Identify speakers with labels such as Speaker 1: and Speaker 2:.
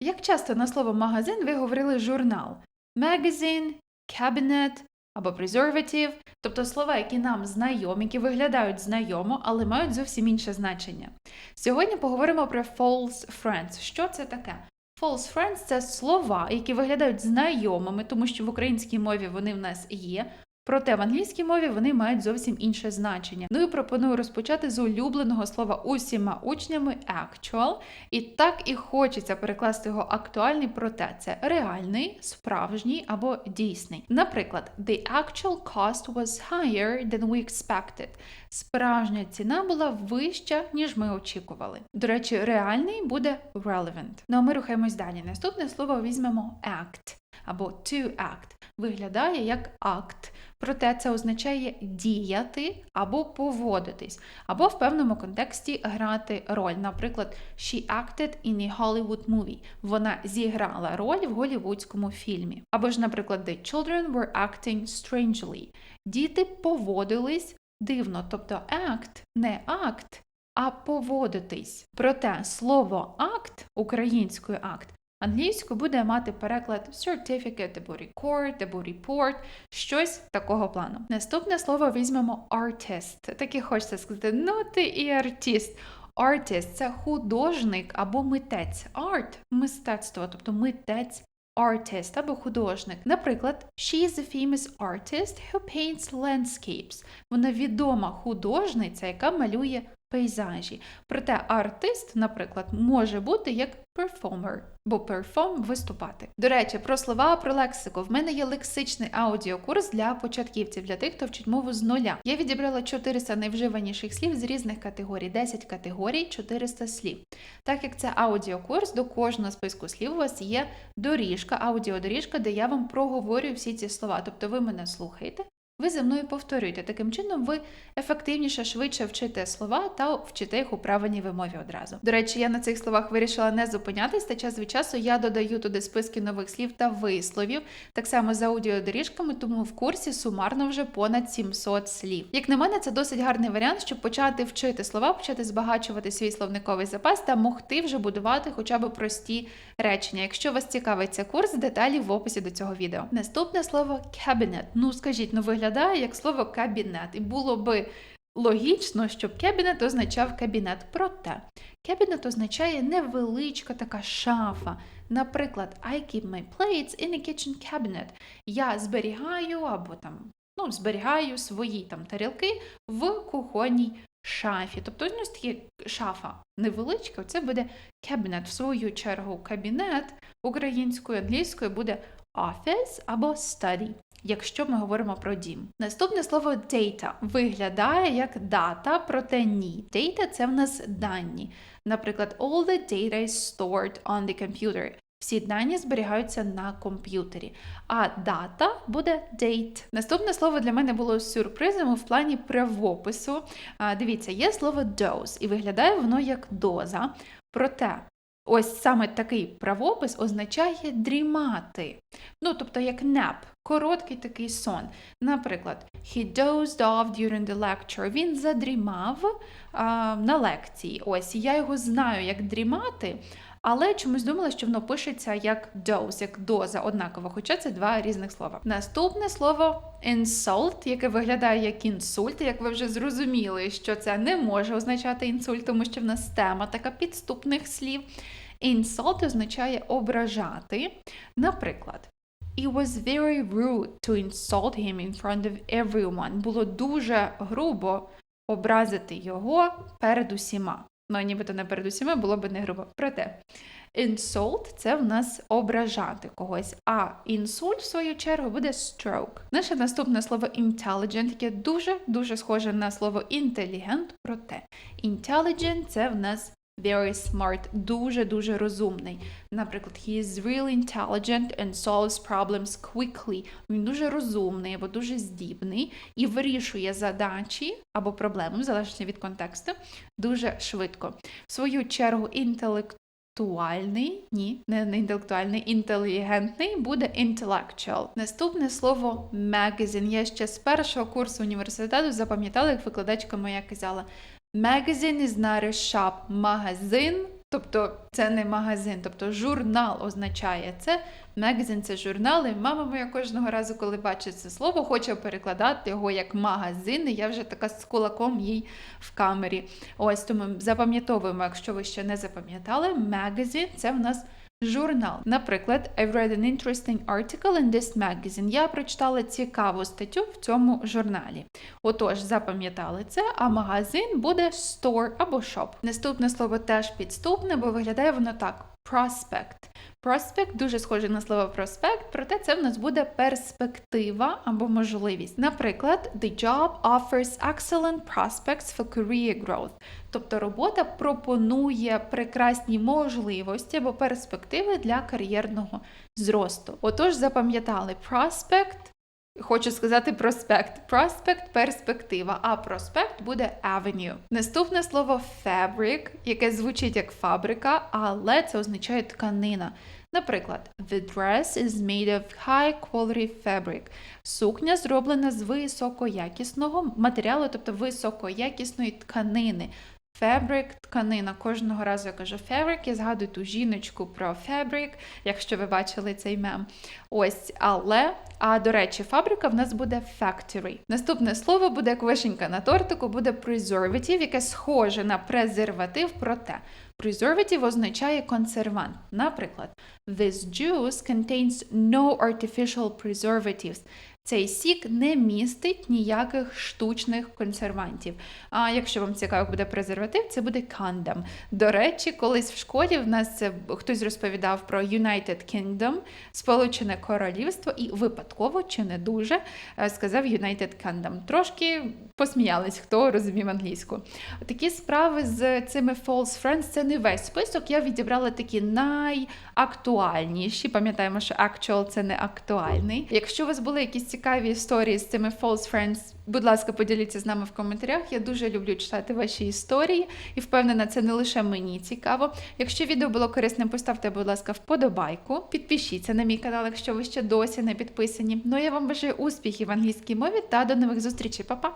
Speaker 1: Як часто на слово магазин ви говорили журнал? Magazine, cabinet або preservative, тобто слова, які нам знайомі, які виглядають знайомо, але мають зовсім інше значення. Сьогодні поговоримо про false friends. Що це таке? False friends – це слова, які виглядають знайомими, тому що в українській мові вони в нас є. Проте в англійській мові вони мають зовсім інше значення. Ну і пропоную розпочати з улюбленого слова усіма учнями actual. І так і хочеться перекласти його актуальний, проте це реальний, справжній або дійсний. Наприклад, the actual cost was higher than we expected. Справжня ціна була вища, ніж ми очікували. До речі, реальний буде relevant. Ну а ми рухаємось далі. Наступне слово візьмемо act або to act. Виглядає як акт, проте це означає діяти або поводитись, або в певному контексті грати роль. Наприклад, she acted in a Hollywood movie. Вона зіграла роль в голівудському фільмі. Або ж, наприклад, the children were acting strangely. Діти поводились дивно, тобто act не акт, а поводитись. Проте слово акт, українською акт, Англійською буде мати переклад certificate або record, або report, щось такого плану. Наступне слово візьмемо artist. Так і хочеться сказати, ну ти і артист. Artist – це художник або митець. Art – мистецтво, тобто митець artist або художник. Наприклад, she is a famous artist who paints landscapes. Вона відома художниця, яка малює пейзажі. Проте артист, наприклад, може бути як performer, бо perform – виступати. До речі, про слова, про лексику. В мене є лексичний аудіокурс для початківців, для тих, хто вчить мову з нуля. Я відібрала 400 найвживаніших слів з різних категорій, 10 категорій, 400 слів. Так як це аудіокурс, до кожного списку слів у вас є доріжка, аудіодоріжка, де я вам проговорюю всі ці слова. Тобто ви мене слухаєте. Ви за мною повторюєте. Таким чином, ви ефективніше, швидше вчите слова та вчите їх у правильній вимові одразу. До речі, я на цих словах вирішила не зупинятись, та час від часу я додаю туди списки нових слів та висловів, так само з аудіодоріжками, тому в курсі сумарно вже понад 700 слів. Як на мене, це досить гарний варіант, щоб почати вчити слова, почати збагачувати свій словниковий запас та могти вже будувати хоча б прості речення. Якщо вас цікавить цей курс, деталі в описі до цього відео. Наступне слово cabinet. Ну скажіть, ну виглядає як слово кабінет, і було би логічно, щоб кабінет означав кабінет. Проте кабінет означає невеличка така шафа. Наприклад, I keep my plates in a kitchen cabinet. Я зберігаю або там ну, зберігаю свої там тарілки в кухонній шафі. Тобто ось такі шафа невеличка, це буде кабінет. В свою чергу кабінет українською, англійською буде office або study. Якщо ми говоримо про дім. Наступне слово data виглядає як дата, проте ні. Data – це в нас дані. Наприклад, all the data is stored on the computer. Всі дані зберігаються на комп'ютері. А дата буде date. Наступне слово для мене було сюрпризом в плані правопису. Дивіться, є слово dose, і виглядає воно як доза. Проте Ось саме такий правопис означає дрімати. Ну, тобто як nap, короткий такий сон. Наприклад, he dozed off during the lecture. Він задрімав а, на лекції. Ось я його знаю як дрімати, але чомусь думала, що воно пишеться як dose, як доза однаково, хоча це два різних слова. Наступне слово insult, яке виглядає як інсульт. Як ви вже зрозуміли, що це не може означати інсульт, тому що в нас тема така підступних слів. Insult означає ображати. Наприклад, It was very rude to insult him in front of everyone. Було дуже грубо образити його перед усіма. Ну, нібито не перед усіма, було б не грубо. Проте, insult – це в нас ображати когось, а інсульт, в свою чергу, буде stroke. Наше наступне слово intelligent, яке дуже-дуже схоже на слово інтелігент, проте intelligent – це в нас very smart, дуже-дуже розумний. Наприклад, he is really intelligent and solves problems quickly. Він дуже розумний або дуже здібний і вирішує задачі або проблеми, в залежності від контексту, дуже швидко. В свою чергу, інтелектуальний, ні, не інтелектуальний, інтелігентний буде intellectual. Наступне слово magazine. Я ще з першого курсу університету запам'ятала, як викладачка моя казала. Magazine is not a shop. Магазин Тобто це не магазин, тобто журнал означає це. Мегазин це журнал, і мама моя кожного разу, коли бачить це слово, хоче перекладати його як магазин, і я вже така з кулаком їй в камері. Ось тому запам'ятовуємо, якщо ви ще не запам'ятали, magazine – це в нас журнал. Наприклад, I've read an interesting article in this magazine. Я прочитала цікаву статтю в цьому журналі. Отож, запам'ятали це, а магазин буде store або shop. Наступне слово теж підступне, бо виглядає воно так: prospect. Prospect дуже схоже на слово проспект, проте це в нас буде перспектива або можливість. Наприклад, the job offers excellent prospects for career growth. Тобто робота пропонує прекрасні можливості або перспективи для кар'єрного зросту. Отож, запам'ятали prospect Хочу сказати проспект. Проспект перспектива, а проспект буде avenue. Наступне слово fabric, яке звучить як фабрика, але це означає тканина. Наприклад, the dress is made of high quality fabric. Сукня зроблена з високоякісного матеріалу, тобто високоякісної тканини. Фебрик, тканина. Кожного разу я кажу фебрик, я згадую ту жіночку про фебрик, якщо ви бачили цей мем. Ось, але, а до речі, фабрика в нас буде factory. Наступне слово буде як вишенька на тортику, буде preservative, яке схоже на презерватив, проте. Preservative означає консервант. Наприклад, this juice contains no artificial preservatives. Цей сік не містить ніяких штучних консервантів. А якщо вам цікаво, буде презерватив, це буде condom. До речі, колись в школі в нас це хтось розповідав про United Kingdom, Сполучене Королівство, і випадково чи не дуже е, сказав United Kingdom. Трошки посміялись, хто розумів англійську. Такі справи з цими false friends це не весь список. Я відібрала такі найактуальніші. Пам'ятаємо, що actual це не актуальний. Якщо у вас були якісь цікаві історії з цими false friends, будь ласка, поділіться з нами в коментарях. Я дуже люблю читати ваші історії і впевнена, це не лише мені цікаво. Якщо відео було корисним, поставте, будь ласка, вподобайку. Підпишіться на мій канал, якщо ви ще досі не підписані. Ну я вам бажаю успіхів в англійській мові та до нових зустрічей, Па-па!